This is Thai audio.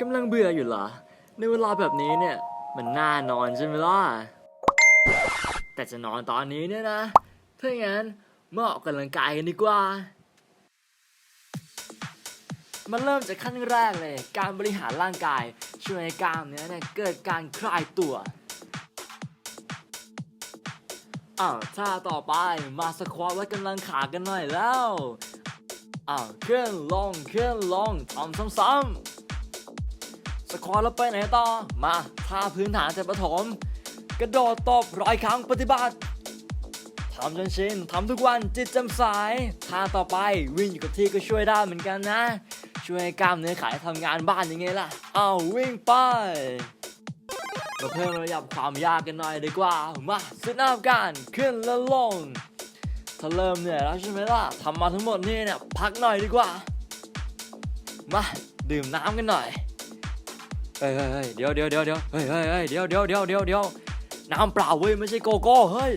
กำลังเบื่ออยู่เหรอ ในเวลาแบบนี้เนี่ย มันน่านอนใช่ไหมล่ะ แต่จะนอนตอนนี้เนี่ยนะ ถ้าอย่างนั้นมาออกกำลังกายกันดีกว่า มันเริ่มจากขั้นแรกเลย การบริหารร่างกาย ช่วยให้กล้ามเนื้อเนี่ยเกิดการคลายตัวอ้าวท่าต่อไปมาสควอตวัดกำลังขากันหน่อยแล้วอ้าวขึ้นลงขึ้นลงทำซ้ำๆ สควอตแล้วไปไหนต่อ มาท่าพื้นฐานแต่ประถมกระโดดตบร้อยครั้งปฏิบัติทำจนชินทำทุกวันจิตจำใสท่าต่อไปวิ่งอยู่กับที่ก็ช่วยได้เหมือนกันนะ ช่วยให้กล้ามเนื้อขายทำงานบ้านยังไงล่ะ เอาวิ่งไปมาเพิ่มระดับความยากกันหน่อยดีกว่า มาสิหน้ากันขึ้นแล้วลง ถ้าเริ่มเหนื่อยแล้วใช่ไหมล่ะทำมาทั้งหมดนี่เนี่ยพักหน่อยดีกว่า มาดื่มน้ำกันหน่อย เฮ้ยเฮ้ยเดี๋ยวเดี๋ยวเดี๋ยวเดี๋ยวเฮ้ยเฮ้ยเฮ้ยเดี๋ยวเดี๋ยวเดี๋ยวเดี๋ยวเดี๋ยวน้ำเปล่าเว้ยไม่ใช่โกโก้เฮ้ย